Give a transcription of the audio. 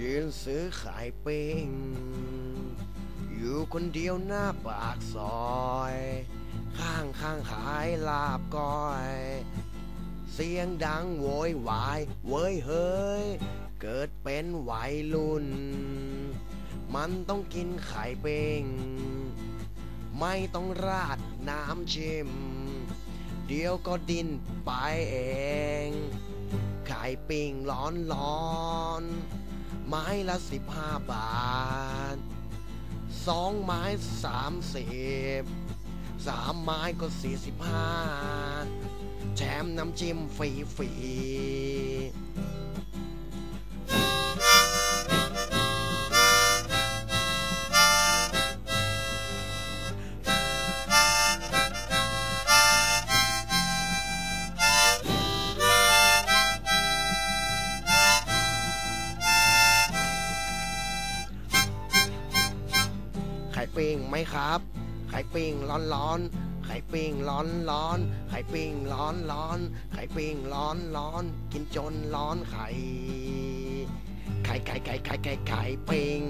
ยืนซื้อขายปิ้ง อยู่คนเดียวหน้าปากซอย ข้างข้างขายลาบก้อย เสียงดังโวยวายเว้ยเฮ้ย เกิดเป็นวัยรุ่น มันต้องกินไข่เป้ง ไม่ต้องราดน้ำชิม เดี๋ยวก็ดินไปเอง ไข่ปิ้งร้อนร้อน ไม้ละสิบห้าบาทสองไม้สามสิบสามไม้ก็สี่สิบห้าแถมน้ำจิ้มฟรีฟรีๆ ปิ้งไหมครับ ไข่ปิ้งร้อนร้อนไข่ปิ้งร้อนร้อนไข่ปิ้งร้อนร้อนไข่ปิ้งร้อนร้อนกินจนร้อนไข่ไข่ไข่ไข่ไข่ไข่ไข่ปิ้ง